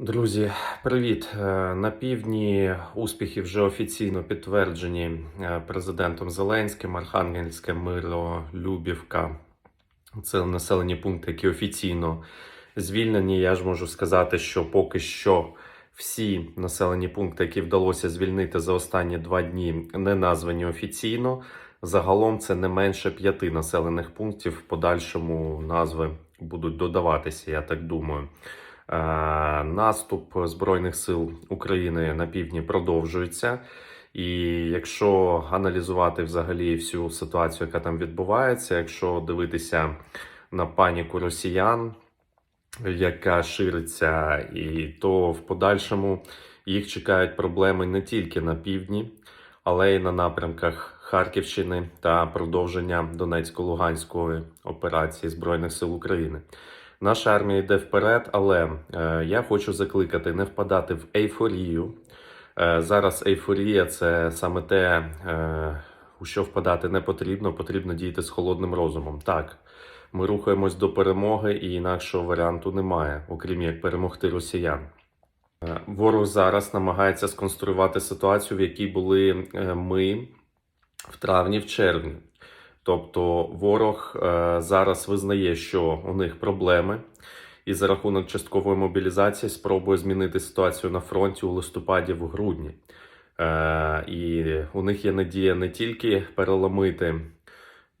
Друзі, привіт! Е, На півдні успіхи вже офіційно підтверджені е, президентом Зеленським, Архангельське, Миро, Любівка. Це населені пункти, які офіційно звільнені. Я ж можу сказати, що поки що всі населені пункти, які вдалося звільнити за останні два дні, не названі офіційно. Загалом це не менше п'яти населених пунктів. В подальшому назви будуть додаватися, я так думаю. Е, Наступ Збройних сил України на півдні продовжується. І якщо аналізувати взагалі всю ситуацію, яка там відбувається, якщо дивитися на паніку росіян, яка шириться, і то в подальшому їх чекають проблеми не тільки на півдні, але й на напрямках Харківщини та продовження Донецько-Луганської операції Збройних сил України. Наша армія йде вперед, але е, я хочу закликати не впадати в ейфорію. Е, зараз ейфорія це саме те, е, у що впадати не потрібно. Потрібно діяти з холодним розумом. Так, ми рухаємось до перемоги, і інакшого варіанту немає, окрім як перемогти росіян. Ворог зараз намагається сконструювати ситуацію, в якій були ми в травні, в червні. Тобто ворог е, зараз визнає, що у них проблеми, і за рахунок часткової мобілізації спробує змінити ситуацію на фронті у листопаді в грудні. Е, і у них є надія не тільки переламити,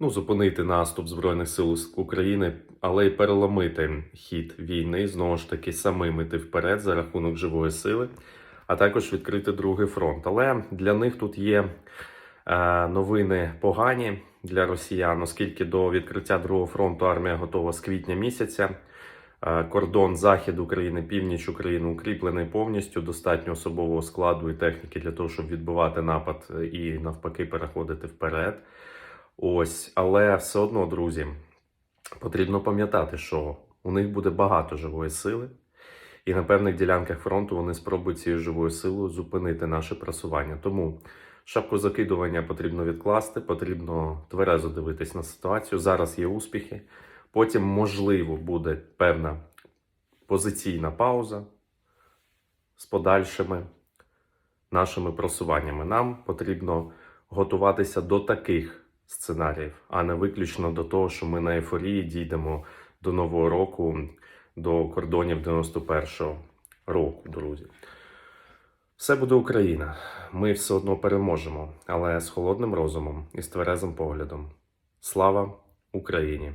ну, зупинити наступ Збройних сил України, але й переламити хід війни, знову ж таки, самим іти вперед за рахунок живої сили, а також відкрити другий фронт. Але для них тут є е, новини погані для росіян, оскільки до відкриття другого фронту армія готова з квітня місяця. Е, Кордон захід України, північ України укріплений повністю. Достатньо особового складу і техніки для того, щоб відбивати напад е, і навпаки переходити вперед. Ось, але все одно, друзі, потрібно пам'ятати, що у них буде багато живої сили, і на певних ділянках фронту вони спробують цією живою силою зупинити наше просування. Тому шапку закидування потрібно відкласти, потрібно тверезо дивитись на ситуацію. Зараз є успіхи. Потім, можливо, буде певна позиційна пауза з подальшими нашими просуваннями. Нам потрібно готуватися до таких сценаріїв, а не виключно до того, що ми на ейфорії дійдемо до нового року, до кордонів 91-го року, друзі. Все буде Україна. Ми все одно переможемо, але з холодним розумом і з тверезим поглядом. Слава Україні!